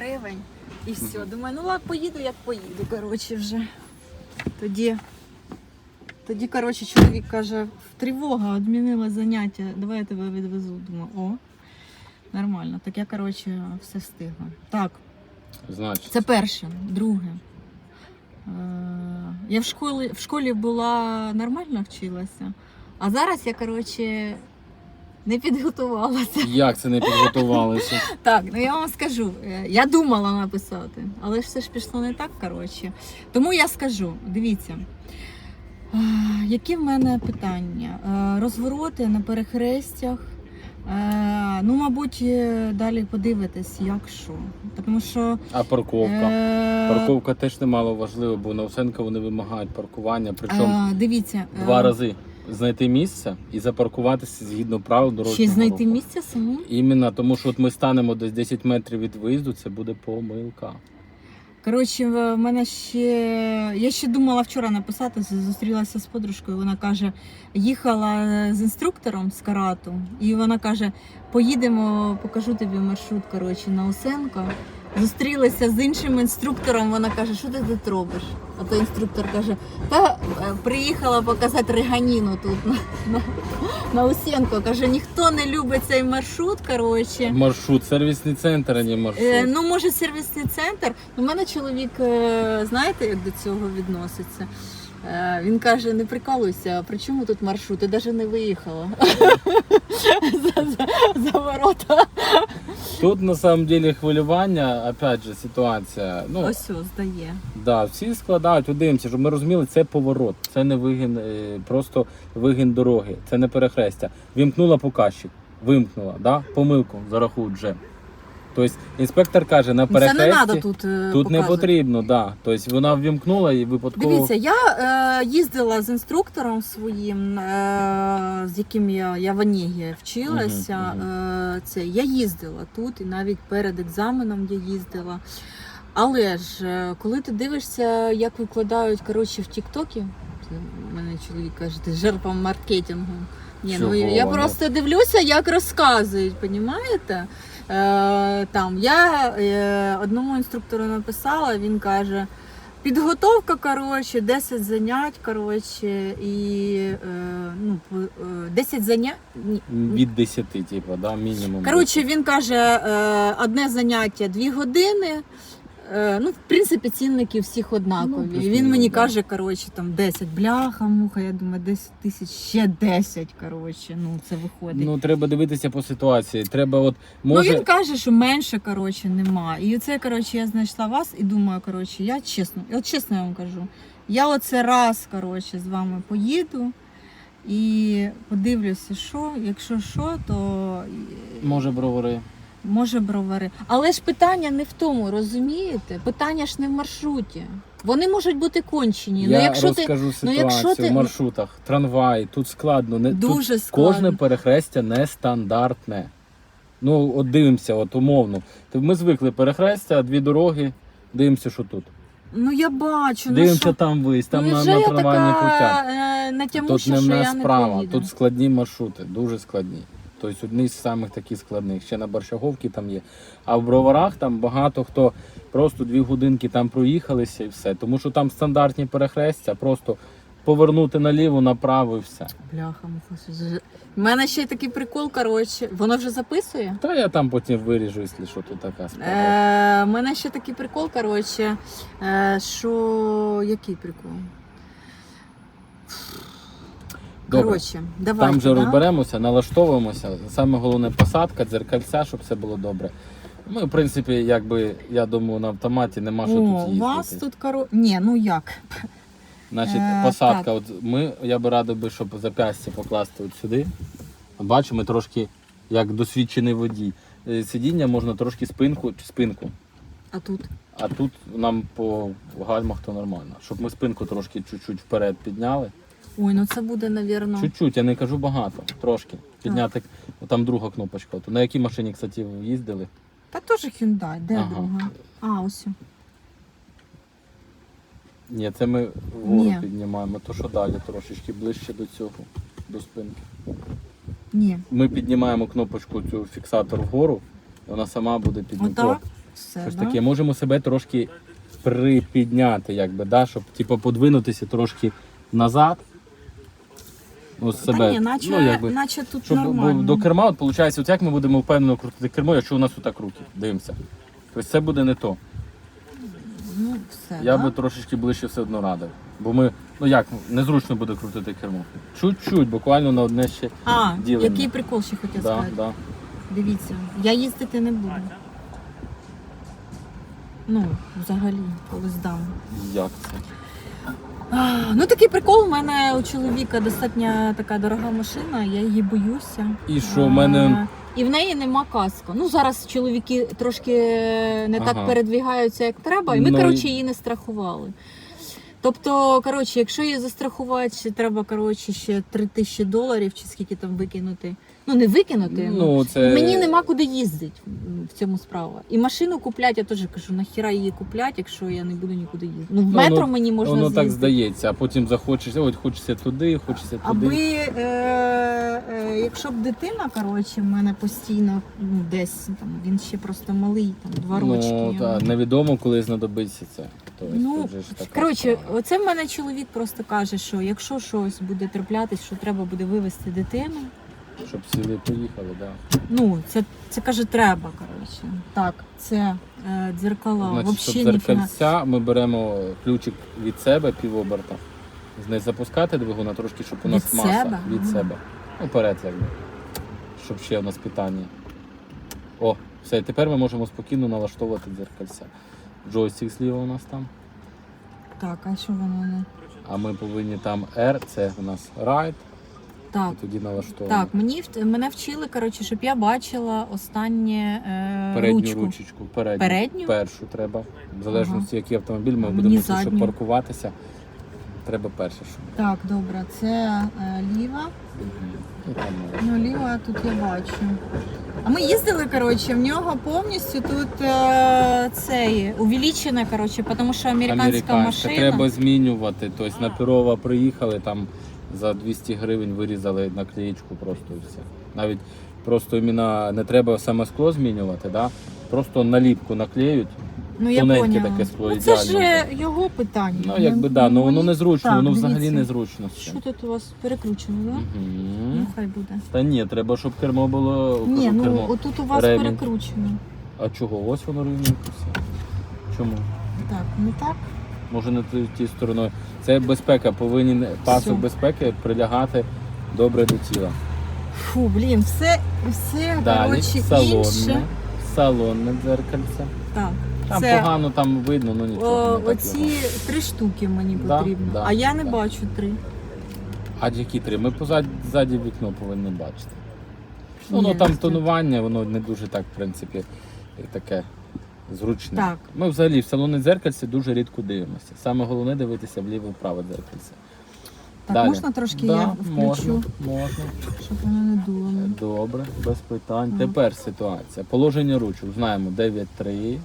гривень і все. Думаю, ну ладно, поїду, як поїду. Коротше, вже. Тоді, тоді, коротше, чоловік каже, тривога, відмінила заняття, давай я тебе відвезу. Думаю, о, нормально. Так я, коротше, все встигла. Так, Значить, це перше. Друге. Е, Я в школі, в школі була нормально вчилася, а зараз я, коротше, не підготувалася. як це не підготувалися? Так, ну я вам скажу, е, я думала написати, але ж все ж пішло не так, коротше. Тому я скажу: дивіться, е, які в мене питання? Е, Розвороти на перехрестях. Е, Ну, мабуть, е, далі подивитись, як що. Тому що. А парковка? е, Парковка теж немало важливо, бо на Овсенка вони вимагають паркування. Причому е, Дивіться, е, два рази знайти місце і запаркуватися згідно правил дорожнього ще знайти руху. місце самому. Іменно тому, що от ми станемо десь 10 метрів від виїзду, це буде помилка. Коротше, в мене ще. Я ще думала вчора написати, зустрілася з подружкою. Вона каже, їхала з інструктором з карату, і вона каже: поїдемо, покажу тобі маршрут коротше, на Осенко. Зустрілися з іншим інструктором. Вона каже, що ти тут робиш? А той інструктор каже: та е, приїхала показати реганіну тут на, на, на Усенко. Каже, ніхто не любить цей маршрут. Коротше. Маршрут, сервісний центр, а не маршрут. Е, ну, може, сервісний центр. У мене чоловік, е, знаєте, як до цього відноситься? Е, Він каже: не прикалуйся, при чому тут маршрут? Ти навіть не виїхала за, за, за ворота. Тут на самом деле хвилювання, опять же, ситуація. Ну, Ось ось здає. Да, всі складають, от дивимося, щоб ми розуміли, це поворот, це не вигін, е, просто вигін дороги, це не перехрестя. Вімкнула показчик, вимкнула, да? помилку зарахують вже. Тобто інспектор каже, на Ну, Це не перехресті треба тут. е, тут не показувати. потрібно, да. Тобто вона ввімкнула і випадково. Дивіться, я е, їздила з інструктором своїм, е, з яким я, я в Онегі вчилася. Мгм, Е, це, я їздила тут і навіть перед екзаменом я їздила. Але ж, е, коли ти дивишся, як викладають коротше, в Тіктокі, це мене чоловік каже, ти жертва маркетингу. Ні, ну, Чого я вони? просто дивлюся, як розказують, понімаєте? Е, там, я е, одному інструктору написала, він каже, підготовка, коротше, 10 занять, коротше, і е, ну, п- е, 10 занять. Від 10, типу, да, мінімум. Коротше, він каже, одне заняття 2 години. Е, Ну, в принципі, цінники всіх однакові. Ну, плюс-мінус, він мені да. каже, коротше, там 10 бляха, муха, я думаю, 10 тисяч, ще 10, коротше, ну це виходить. Ну, треба дивитися по ситуації. Треба, от, може... Ну він каже, що менше коротше нема. І це коротше я знайшла вас і думаю, коротше, я чесно, от чесно я вам кажу, я оце раз коротше з вами поїду і подивлюся, що, якщо що, то може бровари. Може бровари. Але ж питання не в тому, розумієте? Питання ж не в маршруті. Вони можуть бути кончені. Я ну якщо ти розкажу ну, ситуацію якщо ти- в маршрутах, трамвай, тут складно. Не, тут складно. Кожне перехрестя нестандартне. Ну, от дивимося, от умовно. Ми звикли перехрестя, дві дороги, дивимося, що тут. Ну я бачу, ну дивимося що? там виїзд, там ну, на, на я трамвайні така путях. е, Тут не що я не справа, поїду. тут складні маршрути, дуже складні. Тобто одні з самих таких складних. Ще на Борщаговці там є. А в броварах там багато хто просто дві годинки там проїхалися і все. Тому що там стандартні перехрестя, просто повернути наліво, направо і все. Бляха. У мене ще й такий прикол, коротше. Воно вже записує? Та я там потім виріжу, якщо що тут така справа. Е, у мене ще такий прикол, коротше, е, що. Який прикол? Добре. Коротше, давайте. Там вже да? розберемося, налаштовуємося. Саме головне посадка, дзеркальця, щоб все було добре. Ми, в принципі, якби я думаю, на автоматі нема що О, тут у вас тут коро... Ні, ну як? Значить, Е, посадка. От ми, я би радив би, щоб зап'ястя покласти от сюди. Бачимо, ми трошки як досвідчений водій. Е, Сидіння можна трошки спинку, спинку. А тут? А тут нам по гальмах то нормально. Щоб ми спинку трошки чуть-чуть вперед підняли. Ой, ну це буде, навірно. Чуть-чуть, я не кажу багато, трошки. Підняти. Там друга кнопочка. От На якій машині, кстати, ви їздили? Та теж Hyundai, де Ага. друга? А, ось. Ні, це ми вгору Ні. піднімаємо, то що далі трошечки ближче до цього, до спинки. Ні. Ми піднімаємо кнопочку цю фіксатор вгору, і вона сама буде піднімати. Отак? Все, Що ж да? таке, можемо себе трошки припідняти, якби, да, щоб типу, подвинутися трошки назад. Ну, Та себе, ні, наче, ну, якби, наче тут щоб нормально. до керма, от, виходить, от як ми будемо впевнено крутити кермо, якщо у нас отак руки, дивимося. Тобто це буде не то. Ну, все, Я да? би трошечки ближче все одно радив. Бо ми, ну як, незручно буде крутити кермо. Чуть-чуть, буквально на одне ще. А, ділення. який прикол ще хотів Да, сказати. да. Дивіться, я їздити не буду. Ну, взагалі, коли здам. Як це? Ну такий прикол, у мене у чоловіка достатньо така дорога машина, я її боюся. І що, в мене. І в неї нема каска. Ну зараз чоловіки трошки не Ага. так передвігаються, як треба, і ми, Ну, коротше, її не страхували. Тобто, коротше, якщо її застрахувати, ще треба коротше, ще 3 тисячі доларів чи скільки там викинути. Ну, не викинути. ну, Ну, це... Мені нема куди їздити в цьому справа. І машину купляти, я теж кажу, нахіра її купляти, якщо я не буду нікуди їздити. Ну, в Ну, метро ну, мені можна Воно з'їздити. так здається, а потім захочеться, от хочеться туди, хочеться туди. Аби е, е, якщо б дитина, коротше, в мене постійно ну, десь там він ще просто малий, там два рочки. Ну, йому. та, невідомо, коли знадобиться це. Тобто, Ну, тут же ж така Коротше, справа. оце в мене чоловік просто каже, що якщо щось буде траплятись, що треба буде вивезти дитину. Щоб сіли поїхали, да. Ну, це, це каже, треба, коротше. Так, це е, дзеркала. Значить, щоб Взагалі ніфіга. зеркальця ми беремо ключик від себе півоберта, не запускати двигуна трошки, щоб у нас Від маса себе? від Мгм. себе. Ну, перед якби. Щоб ще у нас питання. О, все, тепер ми можемо спокійно налаштовувати дзеркальця. Джойстик зліва у нас там. Так, а що воно не. А ми повинні там R, це у нас right, Так. і тоді налаштовуємо. Так, мені мене вчили, коротше, щоб я бачила останнє е, Передню ручку. ручечку, передню. Передню? Першу треба. В залежності, який автомобіль ми будемо, мені щоб паркуватися. Треба перше, щоб. Так, добре, це е, ліва. Ну, ліва тут я бачу. А ми їздили, коротше, в нього повністю тут е, цей увеличене, коротше, тому що американська, машина. Треба змінювати. Тобто на Перова приїхали, там за 200 гривень вирізали наклеєчку просто і все. Навіть просто іменно не треба саме скло змінювати, да? просто наліпку наклеють. ну, я тоненьке поняла. таке скло, ну, це ж ідеально. е, його питання. Ну, якби да, ну воно незручно, Так, воно взагалі дивіться. незручно. Що тут у вас перекручено, так? Да? Мгм. Ну, хай буде. Та ні, треба, щоб кермо було. Ні, кажу, ну кермо. отут у вас Ремінь. перекручено. А чого? Ось воно рівненько все. Чому? Так, не так. Може не ті- тією стороною. Це безпека, повинен пасок Все. безпеки прилягати добре до тіла. Фу, блін, все, все Далі коротше, салонне, інше. салонне дзеркальце. Так. Там Це погано там видно, ну нічого. О, не так оці його. три штуки мені Да, потрібно. да, а я не да. бачу три. А які три? Ми позаді ззаді вікно повинні бачити. Ну, воно Ні, там це- тонування, воно не дуже так, в принципі, таке зручне. Так. Ми взагалі в салонне дзеркальце дуже рідко дивимося. Саме головне дивитися вліво-вправо дзеркальце. Так, Далі. можна трошки да, я включу, Можна, можна. щоб воно не дуло. Добре, без питань. Тепер ситуація. Положення ручок. Знаємо 9-3.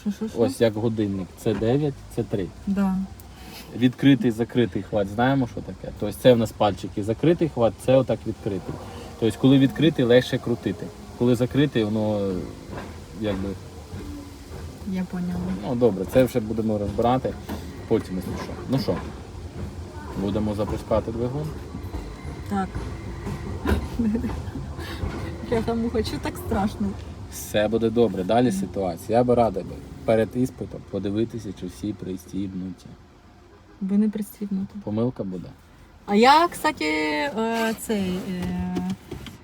Що, що, що? Ось як годинник. Це 9, це 3. Да. Відкритий, закритий хват. Знаємо, що таке. Тобто це в нас пальчики. Закритий хват, це отак відкритий. Тобто, коли відкритий, легше крутити. Коли закритий, воно е, якби. Я поняла. Ну добре, це вже будемо розбирати. Потім, якщо що. Ну що, будемо запускати двигун. Так. Я там хочу так страшно. Все буде добре. Далі ситуація. Я би радий перед іспитом подивитися, чи всі пристібнуті. Би не пристібнути. Помилка буде. А я, кстати, е, цей е,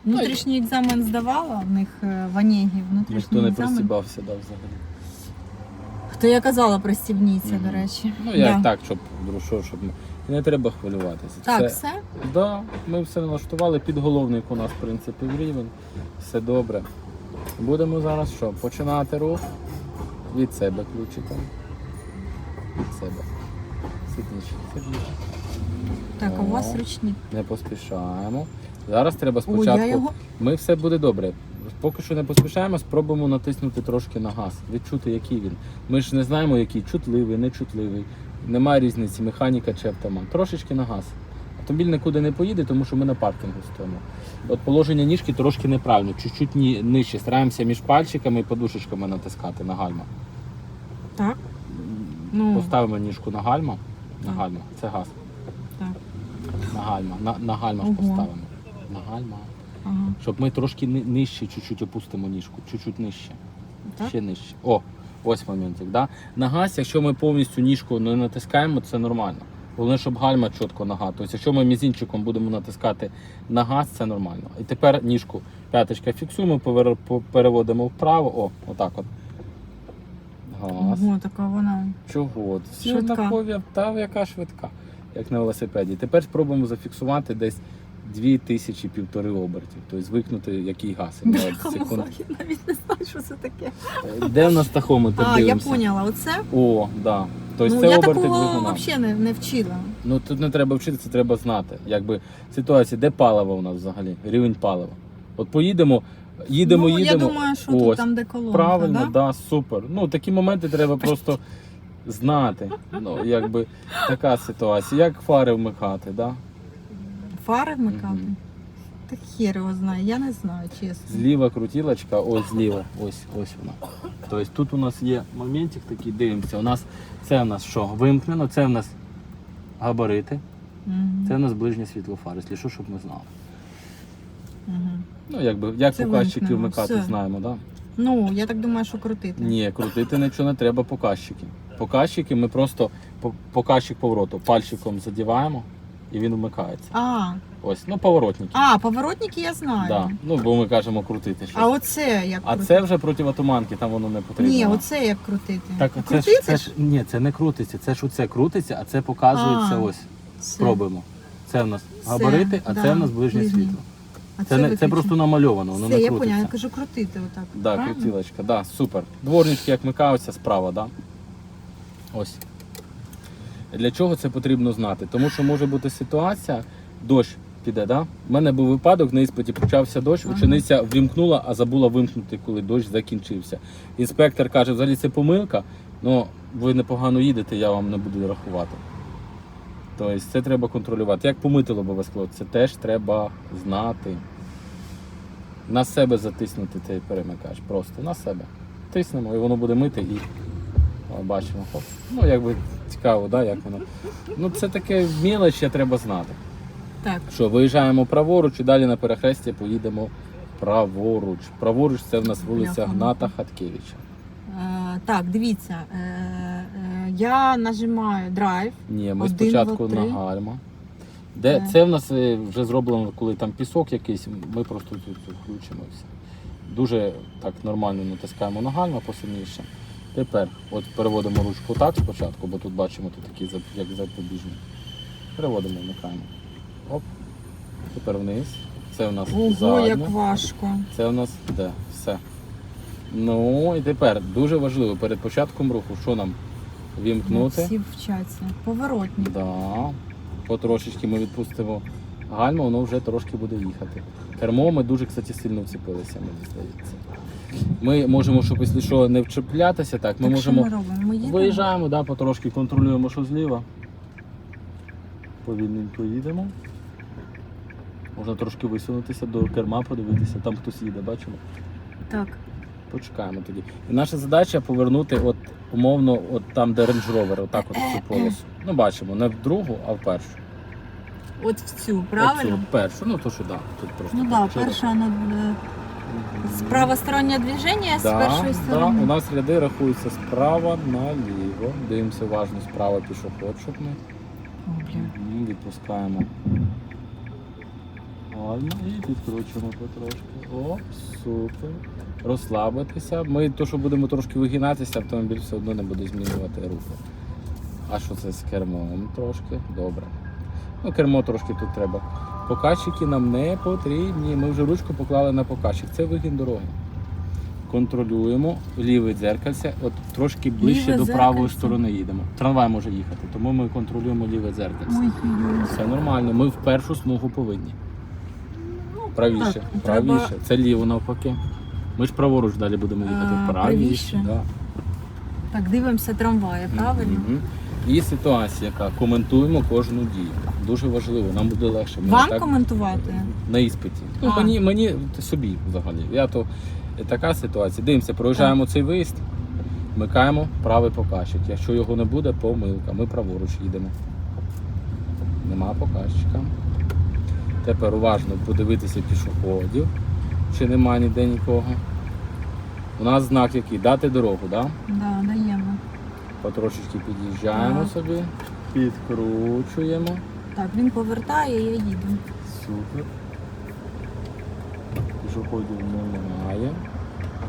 внутрішній екзамен здавала в них е, в Онегі, внутрішній Ніхто не екзамен. пристібався да, взагалі. То я казала пристібніться, Мгм. до речі. Ну я Да. так, щоб друг, що, щоб ми- не треба хвилюватися. Так, все? Да, ми все налаштували. Підголовник у нас, в принципі, в рівень. Все добре. Будемо зараз що? Починати рух від себе ключиком. Від себе. Сидніше, сидніше. Так, а у вас О. ручні. Не поспішаємо. Зараз треба Ой, спочатку. я його. Ми все буде добре. Поки що не поспішаємо, спробуємо натиснути трошки на газ, відчути, який він. Ми ж не знаємо, який чутливий, нечутливий. Немає різниці, механіка чи автомат. Трошечки на газ. Автомобіль нікуди не поїде, тому що ми на паркінгу стоїмо. От положення ніжки трошки неправильно, чуть-чуть нижче. Стараємося між пальчиками і подушечками натискати на гальма. Так? Ну. Поставимо ніжку на гальма. На Так. гальма. Це газ. Так. На гальма. На, на гальма ж поставимо. На гальма. Ага. Щоб ми трошки ни- нижче чуть-чуть опустимо ніжку, чуть-чуть нижче. Так? Ще нижче. О, ось моментик. Да? На газ, якщо ми повністю ніжку не натискаємо, це нормально. Головне, щоб гальма чітко нога. Тобто, якщо ми мізинчиком будемо натискати на газ, це нормально. І тепер ніжку п'яточка фіксуємо, повер- по- переводимо вправо. О, отак от. Газ. Ого, така вона. Чого? Всі Швидка. однакові, та яка швидка, як на велосипеді. Тепер спробуємо зафіксувати десь дві тисячі півтори обертів. Тобто звикнути, який газ. Я навіть не знаю, що це таке. Де в нас тахометр А, я дивимося? поняла, оце. О, да. Тобто ну, це я оберти такого двигуна. взагалі не, не вчила. Ну тут не треба вчитися, треба знати. Якби ситуація, де паливо у нас взагалі? Рівень палива. От поїдемо, їдемо, ну, їдемо. я думаю, що тут Ось. там, де колонка, Правильно, да? да? супер. Ну такі моменти треба просто знати. Ну, якби така ситуація. Як фари вмикати, да? Фари вмикати. Мгм. Так хер його знає, я не знаю, чесно. Зліва крутілочка, ось зліва, ось ось вона. Тобто тут у нас є моментик такий, дивимося. У нас це у нас що? Вимкнено, це у нас габарити, Мгм. це у нас ближнє світло фари, якщо що, щоб ми знали. Мгм. Ну, якби, як Це показчики вимкнено, вмикати, все. знаємо, так? Да? Ну, я так думаю, що крутити. Ні, крутити нічого не треба показчики. Показчики ми просто по- показчик повороту пальчиком задіваємо і він вмикається. А, Ось, ну поворотники. а, поворотники я знаю. Да. Ну, бо ми кажемо крутити щось. А оце як А крутити? це вже проти атуманки, там воно не потрібно. Ні, оце як крутити. Так, це крутити ж, це ж ні, це не крутиться, це ж оце крутиться, а це показується А, ось. Все. Спробуємо. Це в нас Все, габарити, а да, це в нас ближнє ближнє. світло. А Це, не, це виключно. просто намальовано, воно Все, не я поняла, я кажу крутити отак. Да, правильно? крутілочка, да, супер. Дворнички як микаються справа, да? Ось. Для чого це потрібно знати? Тому що може бути ситуація, дощ піде, да? У мене був випадок, на іспиті почався дощ, учениця ввімкнула, а забула вимкнути, коли дощ закінчився. Інспектор каже, взагалі це помилка, але ви непогано їдете, я вам не буду рахувати. Тобто це треба контролювати. Як помити лобове скло, це теж треба знати. На себе затиснути цей перемикач. Просто на себе. Тиснемо і воно буде мити і бачимо. Хоп. Ну, якби цікаво, да, як воно. Ну, це таке мілочі, треба знати. Так, Що, виїжджаємо праворуч і далі на перехресті поїдемо праворуч. Праворуч це в нас вулиця Бляха. Гната Хаткевича. е, так, дивіться, е, е, я нажимаю драйв. Ні, ми Один, спочатку два, на три. гальма. Де, Е. це в нас е, вже зроблено, коли там пісок якийсь, ми просто тут тут включимо і все. Дуже так нормально натискаємо на гальма посильніше. Тепер от переводимо ручку так спочатку, бо тут бачимо тут такий як запобіжник. Переводимо, вмикаємо. Оп. Тепер вниз. Це у нас Ого, як важко. Це у нас де? Все. Ну і тепер дуже важливо перед початком руху, що нам вімкнути. Всі вчаться. Поворотник. Да. Потрошечки ми відпустимо гальма, воно вже трошки буде їхати. Кермо ми дуже, кстати, сильно вцепилися, мені здається. Ми можемо, щоб якщо що, не вчеплятися, так, ми так, можемо. що ми робимо? Ми їдемо? Виїжджаємо, да, потрошки контролюємо, що зліва. Повільненько їдемо. Можна трошки висунутися до керма, подивитися, там хтось їде, бачимо. Так. Почекаємо тоді. І наша задача повернути от умовно, от там, де Range Rover, отак от в цю полосу. Ну, бачимо, не в другу, а в першу. От в цю, Оцю, правильно? от першу. Ну то що да, тут просто. Ну так, да, перша вона буде. Мгм. Правостороннє движення з першої да, сторони. у нас ряди рахуються справа наліво. Дивимося уважно справа пішоход, щоб ми. О. Мгм, Відпускаємо. Ладно, і підкручуємо потрошки. О, супер. Розслабитися. Ми то, що будемо трошки вигинатися, автомобіль все одно не буде змінювати руху. А що це з кермом трошки? Добре. Ну, кермо трошки тут треба. Покачики нам не потрібні. Ми вже ручку поклали на покачик. Це вигін дороги. Контролюємо ліве дзеркальце, от трошки ближче Ліве до правої дзеркальце. сторони їдемо. Трамвай може їхати, тому ми контролюємо ліве дзеркальце. Ой-ой-ой. Все нормально, ми в першу смугу повинні. Правіше, так, правіше. треба- Це ліво навпаки. Ми ж праворуч далі будемо їхати. А, правіше. правіше. Да. Так, дивимося трамваї, правильно? Мгм. І ситуація, яка коментуємо кожну дію. Дуже важливо, нам буде легше. Ми Вам так коментувати? на іспиті. Ну, А. мені, мені собі взагалі. Я то така ситуація. Дивимося, проїжджаємо цей виїзд, вмикаємо правий показчик. Якщо його не буде, помилка. Ми праворуч їдемо. Нема показчика. Тепер уважно подивитися пішоходів, чи нема ніде нікого. У нас знак який? Дати дорогу, так? Да? Да, даємо. Потрошечки під'їжджаємо Так. собі, підкручуємо. Так, він повертає, я їду. Супер. Пішоходів немає.